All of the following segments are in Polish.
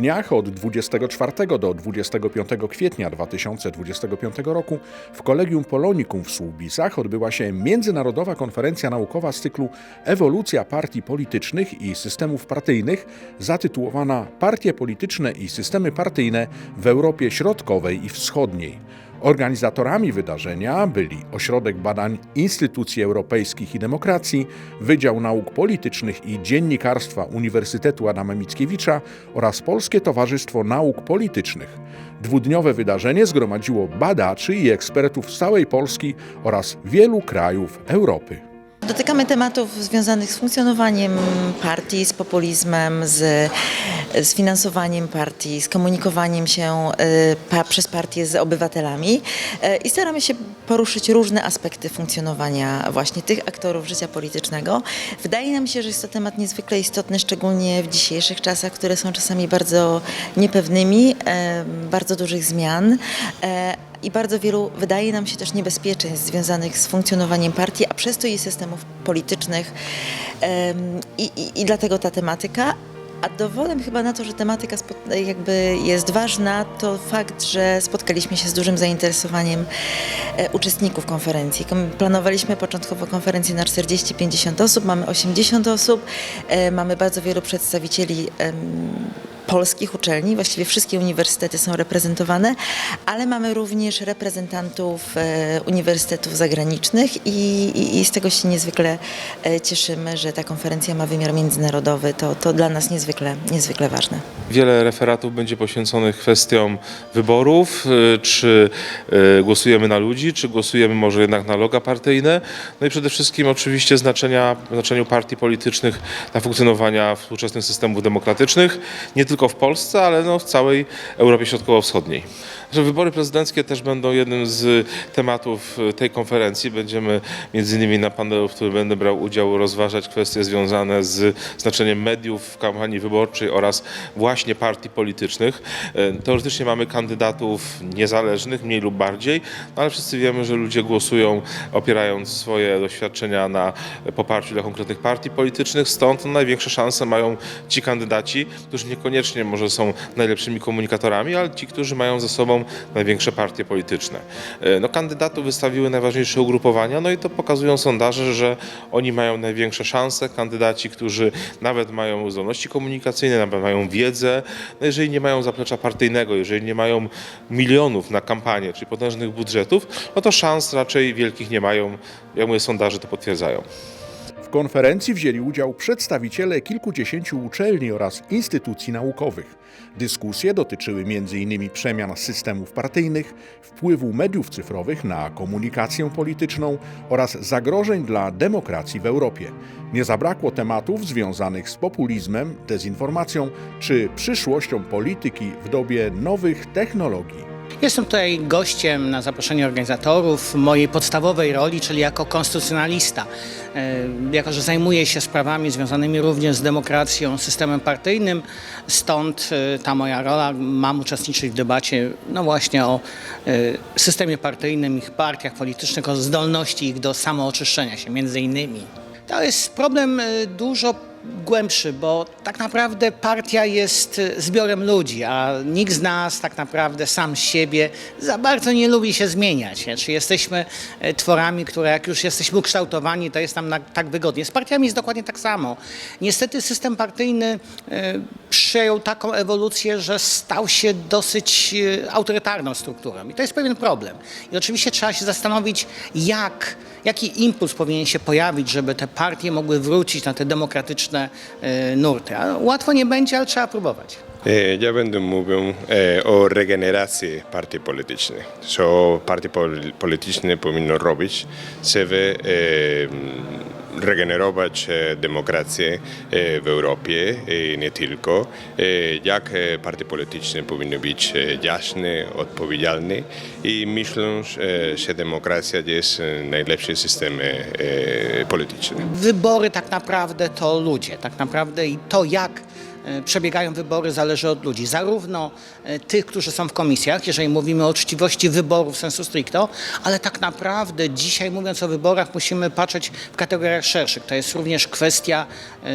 dniach od 24 do 25 kwietnia 2025 roku w Kolegium Polonikum w Słubicach odbyła się międzynarodowa konferencja naukowa z cyklu Ewolucja partii politycznych i systemów partyjnych, zatytułowana Partie polityczne i systemy partyjne w Europie Środkowej i Wschodniej. Organizatorami wydarzenia byli Ośrodek Badań Instytucji Europejskich i Demokracji, Wydział Nauk Politycznych i Dziennikarstwa Uniwersytetu Adama Mickiewicza oraz Polskie Towarzystwo Nauk Politycznych. Dwudniowe wydarzenie zgromadziło badaczy i ekspertów z całej Polski oraz wielu krajów Europy. Dotykamy tematów związanych z funkcjonowaniem partii, z populizmem, z, z finansowaniem partii, z komunikowaniem się y, pa, przez partię z obywatelami y, i staramy się poruszyć różne aspekty funkcjonowania właśnie tych aktorów życia politycznego. Wydaje nam się, że jest to temat niezwykle istotny, szczególnie w dzisiejszych czasach, które są czasami bardzo niepewnymi, y, bardzo dużych zmian. i bardzo wielu, wydaje nam się też, niebezpieczeństw związanych z funkcjonowaniem partii, a przez to i systemów politycznych. I, i, i dlatego ta tematyka. A dowodem chyba na to, że tematyka jakby jest ważna, to fakt, że spotkaliśmy się z dużym zainteresowaniem e, uczestników konferencji. Planowaliśmy początkowo konferencję na 40-50 osób, mamy 80 osób, e, mamy bardzo wielu przedstawicieli polskich uczelni, właściwie wszystkie uniwersytety są reprezentowane, ale mamy również reprezentantów e, uniwersytetów zagranicznych i, i, i z tego się niezwykle e, cieszymy, że ta konferencja ma wymiar międzynarodowy. To, to dla nas niezwykle, niezwykle ważne. Wiele referatów będzie poświęconych kwestiom wyborów, y, czy głosujemy na ludzi, czy głosujemy może jednak na loga partyjne. No i przede wszystkim oczywiście znaczenia, znaczeniu partii politycznych dla funkcjonowania współczesnych systemów demokratycznych, nie tylko w Polsce, ale no w całej Europie Środkowo-Wschodniej. Że wybory prezydenckie też będą jednym z tematów y, tej konferencji. Będziemy między innymi na panelu, w którym będę brał udział, rozważać kwestie związane z znaczeniem mediów w kampanii wyborczej oraz właśnie partii politycznych. E, Teoretycznie mamy kandydatów niezależnych, mniej lub bardziej, no ale wszyscy wiemy, że ludzie głosują opierając swoje doświadczenia na poparciu dla konkretnych partii politycznych, stąd największe szanse mają ci kandydaci, którzy niekoniecznie może są najlepszymi komunikatorami, ale ci, którzy mają ze sobą największe partie polityczne. E, No, kandydatów wystawiły najważniejsze ugrupowania, no i to pokazują sondaże, że oni mają największe szanse. Kandydaci, którzy nawet mają zdolności komunikacyjne, nawet mają wiedzę, no jeżeli nie mają zaplecza partyjnego, jeżeli nie mają milionów na kampanię, czyli potężnych budżetów, no to szans raczej wielkich nie mają. Jak mówię, sondaże to potwierdzają. W konferencji wzięli udział przedstawiciele kilkudziesięciu uczelni oraz instytucji naukowych. Dyskusje dotyczyły m.in. przemian systemów partyjnych, wpływu mediów cyfrowych na komunikację polityczną oraz zagrożeń dla demokracji w Europie. Nie zabrakło tematów związanych z populizmem, dezinformacją czy przyszłością polityki w dobie nowych technologii. Jestem tutaj gościem na zaproszenie organizatorów mojej podstawowej roli, czyli jako konstytucjonalista. E, Jako, że zajmuję się sprawami związanymi również z demokracją, systemem partyjnym, stąd e, ta moja rola. Mam uczestniczyć w debacie no właśnie o e, systemie partyjnym, ich partiach politycznych, o zdolności ich do samooczyszczenia się, między innymi. To jest problem dużo głębszy, bo tak naprawdę partia jest e, zbiorem ludzi, a nikt z nas tak naprawdę sam siebie za bardzo nie lubi się zmieniać. nie? Czy jesteśmy e, tworami, które jak już jesteśmy ukształtowani, to jest nam na, tak wygodnie. Z partiami jest dokładnie tak samo. Niestety system partyjny e, przejął taką ewolucję, że stał się dosyć autorytarną strukturą i to jest pewien problem. I oczywiście trzeba się zastanowić, jak jaki impuls powinien się pojawić, żeby te partie mogły wrócić na te demokratyczne e, nurty. Łatwo nie będzie, ale trzeba próbować. E, Ja będę mówił e, o regeneracji partii politycznych. Co partie pol- polityczne powinno robić, żeby regenerować e, demokrację e, w Europie i nie tylko. E, Jak e, partie polityczne powinny być e, jasne, odpowiedzialne i myślę, że- demokracja jest e, najlepszy system e, polityczny. Wybory tak naprawdę to ludzie, tak naprawdę i to jak e, przebiegają wybory, zależy od ludzi. Zarówno e, tych, którzy są w komisjach, jeżeli mówimy o uczciwości wyborów sensu stricto, ale tak naprawdę dzisiaj mówiąc o wyborach musimy patrzeć w kategoriach szerszych. To jest również kwestia e,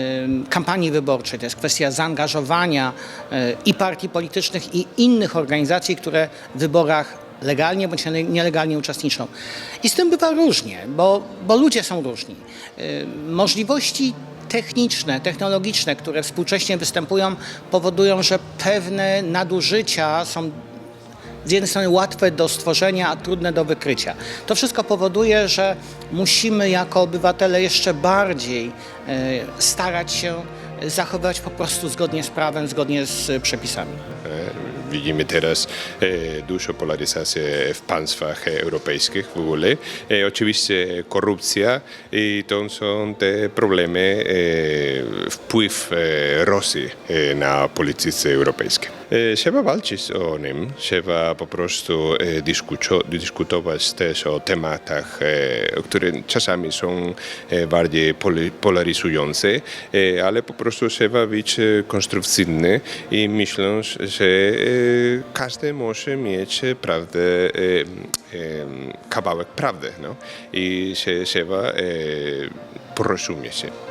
kampanii wyborczej, to jest kwestia zaangażowania e, i partii politycznych i innych organizacji, które w wyborach legalnie bądź nie- nielegalnie uczestniczą. I z tym bywa różnie, bo, bo ludzie są różni. Możliwości techniczne, technologiczne, które współcześnie występują, powodują, że pewne nadużycia są z jednej strony łatwe do stworzenia, a trudne do wykrycia. To wszystko powoduje, że musimy jako obywatele jeszcze bardziej e, starać się zachowywać po prostu zgodnie z prawem, zgodnie z przepisami. Widzimy teraz e, dużo polaryzacji w państwach europejskich w ogóle. E, Oczywiście korupcja i to są te problemy, e, wpływ Rosji na polityce europejskiej. Trzeba walczyć o nim, trzeba po prostu e, dyskuto- dyskutować też o tematach, e, które czasami są e, bardziej polaryzujące, ale po prostu trzeba być konstruktywny i myślę, że każdy może mieć prawdę, kawałek prawdy no? i trzeba porozumieć się.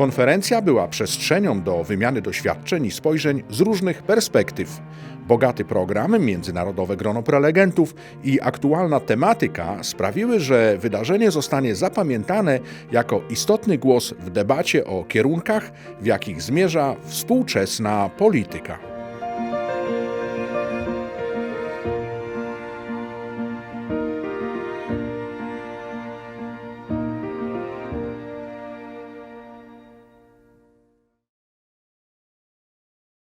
Konferencja była przestrzenią do wymiany doświadczeń i spojrzeń z różnych perspektyw. Bogaty program, międzynarodowe grono prelegentów i aktualna tematyka sprawiły, że wydarzenie zostanie zapamiętane jako istotny głos w debacie o kierunkach, w jakich zmierza współczesna polityka.